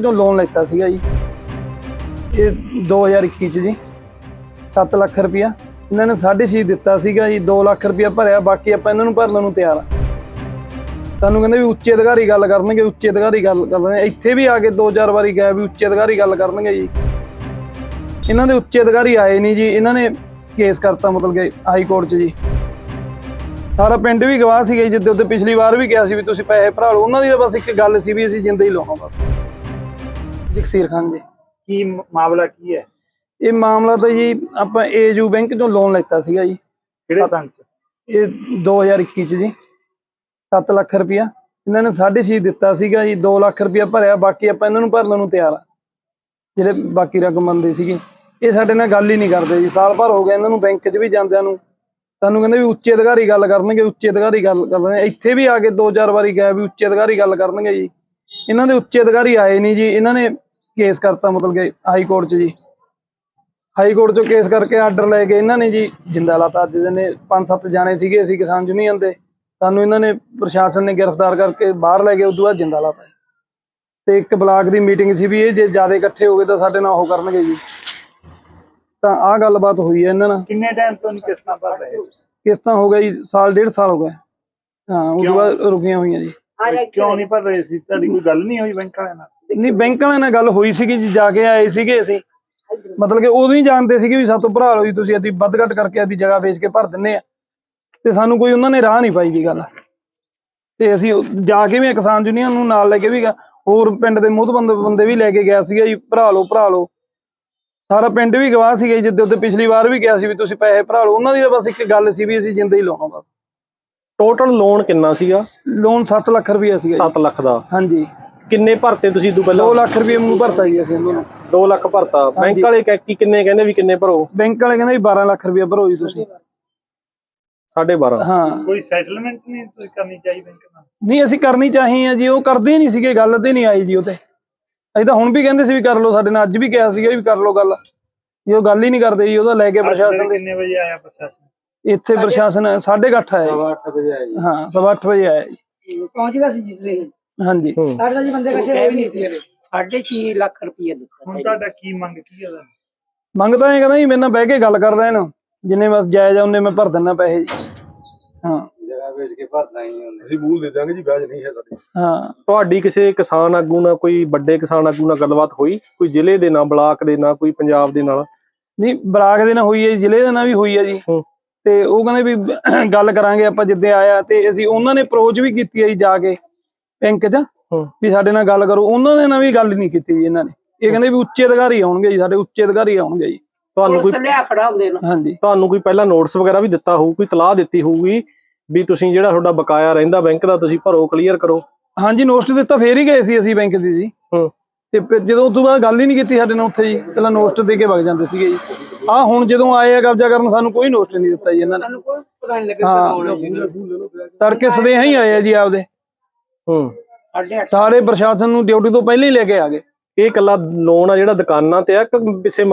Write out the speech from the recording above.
ਚੋਂ ਲੋਨ ਲੈਤਾ ਸੀਗਾ ਜੀ। ਇਹ 2021 ਚ ਜੀ। 7 ਲੱਖ ਰੁਪਇਆ। ਇਹਨਾਂ ਨੇ 6.5 ਦਿੱਤਾ ਸੀਗਾ ਜੀ। 2 ਲੱਖ ਰੁਪਇਆ ਭਰਿਆ। ਬਾਕੀ ਆਪਾਂ ਇਹਨਾਂ ਨੂੰ ਭਰਨ ਨੂੰ ਤਿਆਰ ਆ। ਸਾਨੂੰ ਕਹਿੰਦੇ ਵੀ ਉੱਚੇ ਅਧਿਕਾਰੀ ਗੱਲ ਕਰਨਗੇ। ਉੱਚੇ ਅਧਿਕਾਰੀ ਗੱਲ ਕਰਨਗੇ ਇੱਥੇ ਵੀ ਆ ਕੇ ਦੋ ਚਾਰ ਵਾਰੀ ਗਏ ਵੀ ਉੱਚੇ ਅਧਿਕਾਰੀ ਗੱਲ ਕਰਨਗੇ ਜੀ। ਇਹਨਾਂ ਦੇ ਉੱਚੇ ਅਧਿਕਾਰੀ ਆਏ ਨਹੀਂ ਜੀ। ਇਹਨਾਂ ਨੇ ਕੇਸ ਕਰਤਾ ਮਤਲਬ ਕਿ ਹਾਈ ਕੋਰਟ 'ਚ ਜੀ। ਸਾਰਾ ਪਿੰਡ ਵੀ ਗਵਾਹ ਸੀਗਾ ਜੀ, ਜਿੱਦੇ ਉੱਤੇ ਪਿਛਲੀ ਵਾਰ ਵੀ ਕਿਹਾ ਸੀ ਵੀ ਤੁਸੀਂ ਪੈਸੇ ਭਰਾ ਲਓ। ਉਹਨਾਂ ਦੀ ਤਾਂ ਬਸ ਇੱਕ ਗੱਲ ਸੀ ਵੀ ਅਸੀਂ ਜਿੰਦਾ ਹੀ ਲਾਉਣਾ ਬਸ। ਜਗਸੀਰ ਖਾਨ ਜੀ। ਕੀ ਮ- ਮਾਮਲਾ ਕੀ ਹੈ? ਇਹ ਮਾਮਲਾ ਤਾਂ ਜੀ ਆਪਾਂ ਏਜੂ ਬੈਂਕ ਤੋਂ ਲੋਨ ਲੈਤਾ ਸੀਗਾ ਜੀ। ਕਿਹੜੇ ਸੰਘ ਚ? ਇਹ 2021 ਚ ਜੀ। 7 ਲੱਖ ਰੁਪਇਆ। ਇਹਨਾਂ ਨੇ 6.5 ਦਿੱਤਾ ਸੀਗਾ ਜੀ। 2 ਲੱਖ ਰੁਪਇਆ ਭਰਿਆ ਬਾਕੀ ਆਪਾਂ ਇਹਨਾਂ ਨੂੰ ਭਰਨ ਨੂੰ ਤਿਆਰ ਆ। ਜਿਹੜੇ ਬਾਕੀ ਰਕਮ ਬੰਦੇ ਸੀਗੇ। ਇਹ ਸਾਡੇ ਨਾਲ ਗੱਲ ਹੀ ਨਹੀਂ ਕਰਦੇ ਜੀ। ਸਾਲ ਭਰ ਹੋ ਗਿਆ ਇਹਨਾਂ ਨੂੰ ਬੈਂਕ 'ਚ ਵੀ ਜਾਂਦਿਆਂ ਨੂੰ। ਸਾਨੂੰ ਕਹਿੰਦੇ ਵੀ ਉੱਚੇ ਅਧਿਕਾਰੀ ਗੱਲ ਕਰਨਗੇ ਉੱਚੇ ਅਧਿਕਾਰੀ ਗੱਲ ਕਰਨਗੇ। ਇੱਥੇ ਵੀ ਆ ਕੇ ਦੋ ਚਾਰ ਵਾਰੀ ਗਏ ਵੀ ਉੱਚੇ ਅਧਿਕਾਰੀ ਗੱਲ ਕਰਨਗੇ ਜੀ। ਇਹਨਾਂ ਦੇ ਉੱਚੇ ਅਧਿਕਾਰੀ ਆਏ ਨਹੀਂ ਜੀ ਇਹਨਾਂ ਨੇ ਕੇਸ ਕਰਤਾ ਮਤਲਬ ਕਿ ਹਾਈ ਕੋਰਟ 'ਚ ਜੀ। ਹਾਈ ਕੋਰਟ 'ਚੋਂ ਕੇਸ ਕਰਕੇ ਆਰਡਰ ਲੈ ਕੇ ਇਹਨਾਂ ਨੇ ਜੀ ਜਿੰਦਾ ਲਾਤਾ। ਅੱਜ ਦੇ ਨੇ ਪੰਜ ਸੱਤ ਜਾਣੇ ਸੀਗੇ ਅਸੀਂ ਕਿਸਾਨ ਯੂਨੀਅਨ ਦੇ। ਸਾਨੂੰ ਇਹਨਾਂ ਨੇ ਪ੍ਰਸ਼ਾਸਨ ਨੇ ਗ੍ਰਿਫਤਾਰ ਕਰਕੇ ਬਾਹਰ ਲੈ ਕੇ ਉਦੋਂ ਬਾਅਦ ਜਿੰਦਾ ਲਾਤਾ। ਤੇ ਇੱਕ ਬਲਾਕ ਦੀ ਮੀਟਿੰਗ ਸੀ ਵੀ ਇਹ ਜੇ ਜ਼ਿਆਦਾ ਇਕੱਠੇ ਹੋ ਗਏ ਤਾਂ ਸਾਡੇ ਨਾਲ ਉਹ ਕਰਨਗੇ ਜੀ। ਤਾਂ ਆਹ ਗੱਲਬਾਤ ਹੋਈ ਹੈ ਇਹਨਾਂ ਨਾਲ। ਕਿੰਨੇ ਟਾਈਮ ਤੋਂ ਨਹੀਂ ਕਿਸ਼ਤਾਂ ਭਰ ਰਹੇ? ਕਿਸ਼ਤਾਂ ਹੋ ਗਿਆ ਜੀ ਸਾਲ ਡੇਢ ਸਾਲ ਹੋ ਗਿਆ ਹਾਂ ਉਦੋਂ ਬਾਅਦ ਰੁਕੀਆਂ ਹੋਈਆਂ ਜੀ। ਕਿਉਂ ਨਹੀਂ ਭਰ ਰਹੇ ਸੀ? ਤੁਹਾਡੀ ਕੋਈ ਗੱਲ ਨਹੀਂ ਹੋਈ ਬੈਂਕ ਵਾਲਿਆਂ ਨਾਲ? ਨਹੀਂ ਬੈਂਕ ਵਾਲਿਆਂ ਨਾਲ ਗੱਲ ਹੋਈ ਸੀਗੀ ਜੀ ਜਾ ਕੇ ਆਏ ਸੀਗੇ ਅਸੀਂ। ਮਤਲਬ ਕਿ ਉਦੋਂ ਹੀ ਜਾਣਦੇ ਸੀਗੇ ਵੀ ਸਾਤੋਂ ਭਰਾ ਜੀ ਤੁਸੀਂ ਅਸੀਂ ਵੱਧ ਘੱਟ ਕਰਕੇ ਆਦੀ ਜਗ੍ਹਾ ਵੇਚ ਕੇ ਭਰ ਦਿੰਨੇ ਆ। ਤੇ ਸਾਨੂੰ ਕੋਈ ਉਹਨਾਂ ਨੇ ਰਾਹ ਨਹੀਂ ਪਾਈ ਦੀ ਗੱਲ। ਤੇ ਅਸੀਂ ਜਾ ਕੇ ਵੀ ਕਿਸਾਨ ਯੂਨੀਅਨ ਨੂੰ ਨਾਲ ਲੈ ਕੇ ਵੀ ਗਾ- ਹੋਰ ਪਿੰਡ ਦੇ ਮੁੱਧਬੰਦ ਬੰਦੇ ਵੀ ਲੈ ਕੇ ਗਿਆ ਸੀਗਾ ਜੀ ਭਰਾ ਲਓ ਭਰਾ ਲਓ। ਸਾਰਾ ਪਿੰਡ ਵੀ ਗਵਾਹ ਸੀਗਾ ਜੀ, ਜਿੱਦੇ ਉੱਤੇ ਪਿਛਲੀ ਵਾਰ ਵੀ ਕਿਹਾ ਸੀ ਵੀ ਤੁਸੀਂ ਪੈਸੇ ਭਰਾ ਲਓ। ਉਹਨਾਂ ਦੀ ਤਾਂ ਬਸ ਇੱਕ ਗੱਲ ਸੀ ਵੀ ਅਸੀਂ ਜਿੰਦਾ ਹੀ ਲਾਉਣਾ ਬਸ। ਟੋਟਲ ਲੋਨ ਕਿੰਨਾ ਸੀਗਾ? ਲੋਨ 7 ਲੱਖ ਰੁਪਏ ਸੀਗਾ ਜੀ। 7 ਲੱਖ ਦਾ। ਹਾਂਜੀ। ਕਿੰਨੇ ਭਰਤੇ ਤੁਸੀਂ ਤੋਂ 2 ਪਹਿਲਾਂ ਲੱਖ ਰੁਪਏ ਮੈਨੂੰ ਭਰਤਾ ਜੀ ਅਸੀਂ ਉਹਨਾਂ ਨੂੰ। 2 ਲੱਖ ਭਰਤਾ। ਬੈਂਕ ਵਾਲੇ ਕਹਿ- ਕੀ ਕਿੰਨੇ ਕਹਿੰਦੇ ਵੀ ਕਿੰਨੇ ਭਰੋ? ਬੈਂਕ ਵਾਲੇ ਕਹਿੰਦੇ ਵੀ 12 ਲੱਖ ਰੁਪਏ ਭਰੋ ਜੀ ਤੁਸੀਂ। 12.5 ਹਾਂ। ਕੋਈ ਸੈਟਲਮੈਂਟ ਨਹੀਂ ਤੁਸੀਂ ਕਰਨੀ ਚਾਹੀਦੀ ਬੈਂਕ ਨਾਲ? ਨਹੀਂ ਅਸੀਂ ਕਰਨੀ ਚਾਹੀ ਆ ਜੀ ਉਹ ਕਰਦੇ ਨਹੀਂ ਸੀਗੇ ਗੱਲ ਤੇ ਨਹੀਂ ਆਈ ਜੀ ਉਹ ਤੇ। ਅਸੀਂ ਤਾਂ ਹੁਣ ਵੀ ਕਹਿੰਦੇ ਸੀ ਵੀ ਕਰ ਲਓ ਸਾਡੇ ਨਾਲ। ਅੱਜ ਵੀ ਕਿਹਾ ਸੀਗਾ ਵੀ ਕਰ ਲਓ ਗੱਲ। ਜੀ ਉਹ ਗੱਲ ਹੀ ਨਹੀਂ ਕਰਦੇ ਜੀ ਉਹਦਾ ਲੈ ਕੇ ਪ੍ਰਸ਼ਾਸਨ ਕਿੰਨੇ ਵਜੇ ਆਇਆ ਪ੍ਰਸ਼ਾਸਨ? ਇੱਥੇ ਪ੍ਰਸ਼ਾਸਨ 8:30 ਆਇਆ ਜੀ। 8 ਵਜੇ ਆਇਆ ਜੀ। ਹਾਂ ਸਵਾ ਅੱਠ ਵਜੇ ਆਇਆ ਜੀ। ਪਹੁੰਚ ਗਿਆ ਸੀ ਜਿਸ ਲਈ ਹਾਂਜੀ। ਹੂੰ। ਸਾਡੇ ਤਾਂ ਜੀ ਬੰਦੇ ਇਕੱਠੇ ਹੋਏ ਵੀ ਨਹੀਂ ਸੀ। ਸਾਢੇ ਛੇ ਲੱਖ ਰੁਪਏ ਦਿੱਤਾ ਹੁਣ ਤੁਹਾਡਾ ਕੀ ਮੰਗ ਕੀ ਹੈ? ਮੰਗਦਾ ਇਹ ਕਹਿੰਦਾ ਜੀ ਮੇਰੇ ਨਾਲ ਬਹਿ ਕੇ ਗੱਲ ਕਰ ਰਹੇ ਨੇ ਜਿੰਨੇ ਬਸ ਜਾਇਜ਼ ਆ ਉਹਨੇ ਮੈਂ ਭਰ ਦਿੰਦਾ ਪੈਸੇ ਜੀ। ਹਾਂ। ਅਸੀਂ ਮੂਲ ਦੇ ਦਾਂਗੇ ਜੀ ਵਿਆਜ ਨਹੀਂ ਹੈ ਸਾਡੀ। ਹਾਂ। ਤੁਹਾਡੀ ਕਿਸੇ ਕਿਸਾਨ ਆਗੂ ਨਾਲ ਕੋਈ ਵੱਡੇ ਕਿਸਾਨ ਆਗੂ ਨਾਲ ਗੱਲਬਾਤ ਹੋਈ? ਕੋਈ ਜ਼ਿਲ੍ਹੇ ਦੇ ਨਾਲ ਬਲਾਕ ਦੇ ਨਾਲ ਕੋਈ ਪੰਜਾਬ ਦੇ ਨਾਲ? ਨਹੀਂ ਬਰਾਕ ਦੇ ਨਾਲ ਹੋਈ ਹੈ ਜੀ, ਜ਼ਿਲ੍ਹੇ ਦੇ ਨਾਲ ਵੀ ਹੋਈ ਹੈ ਜੀ। ਹੂੰ। ਤੇ ਉਹ ਕਹਿੰਦੇ ਵੀ ਗੱਲ ਕਰਾਂਗੇ ਆਪਾਂ ਜਿੱਦੇ ਆਇਆ ਤੇ ਅਸੀਂ ਉਹਨਾਂ ਨੇ ਅਪਰੋਚ ਵੀ ਕੀਤੀ ਹੈ ਜੀ ਜਾ ਕੇ ਬੈਂਕ 'ਚ। ਵੀ ਸਾਡੇ ਨਾਲ ਗੱਲ ਕਰੋ। ਉਹਨਾਂ ਦੇ ਨਾਲ ਵੀ ਗੱਲ ਨਹੀਂ ਕੀਤੀ ਜੀ ਇਹਨਾਂ ਨੇ। ਇਹ ਕਹਿੰਦੇ ਵੀ ਉੱਚੇ ਅਧਿਕਾਰੀ ਆਉਣਗੇ ਜੀ ਸਾਡੇ ਉੱਚੇ ਅਧਿਕਾਰੀ ਆਉਣਗੇ ਜੀ। ਤੁਹਾਨੂੰ ਕੋਈ ਲਿਆ ਖੜਾਉਂਦੇ ਨੇ। ਹਾਂਜੀ। ਤੁਹਾਨੂੰ ਕੋਈ ਪਹਿਲਾਂ ਨੋਟਿਸ ਵਗੈਰਾ ਵੀ ਦਿੱਤਾ ਹੋਊ ਕੋਈ ਤਲਾਹ ਦਿੱਤੀ ਹੋਊਗੀ ਵੀ ਤੁਸੀਂ ਜਿਹੜਾ ਤੁਹਾਡਾ ਬਕਾਇਆ ਰਹਿੰਦਾ ਬੈਂਕ ਦਾ ਤੁਸੀਂ ਭਰੋ ਕਲੀਅਰ ਕਰੋ? ਹਾਂਜੀ ਨੋਟਿਸ ਦਿੱਤਾ ਫੇਰ ਹੀ ਗਏ ਸੀ ਅਸੀਂ ਬੈਂਕ ਦੀ ਜੀ। ਹੂੰ। ਤੇ ਫਿਰ ਜਦੋਂ ਉਸ ਤੋਂ ਬਾਅਦ ਗੱਲ ਹੀ ਨਹੀਂ ਕੀਤੀ ਸਾਡੇ ਨਾਲ ਉੱਥੇ ਜੀ ਪਹਿਲਾਂ ਨੋਟਿਸ ਦੇ ਕੇ ਵਗ ਜਾਂਦੇ ਸੀਗੇ ਜੀ। ਆ ਹੁਣ ਜਦੋਂ ਆਏ ਆ ਕਬਜ਼ਾ ਕਰਨ ਸਾਨੂੰ ਕੋਈ ਨੋਟਿਸ ਨਹੀਂ ਦਿੱਤਾ ਜੀ ਇਹਨਾਂ ਨੇ। ਸਾਨੂੰ ਕੋਈ ਪਤਾ ਨਹੀਂ ਲੱਗਿਆ ਹਾਂ। ਕੌਣ ਹੈ ਜੀ ਤੜਕੇ ਸਦੇਹਾਂ ਹੀ ਆਏ ਆ ਜੀ ਆਪਦੇ। ਹੂੰ। ਅੱਠ ਸਾਰੇ ਪ੍ਰਸ਼ਾਸਨ ਨੂੰ ਡਿਊਟੀ ਤੋਂ ਪਹਿਲਾਂ ਹੀ ਲੈ ਕੇ ਆ ਗਏ। ਇਹ ਇਕੱਲਾ ਲੋਨ ਆ ਜਿਹੜਾ ਦੁਕਾਨਾਂ ਤੇ ਆ ਕਿ ਕਿਸੇ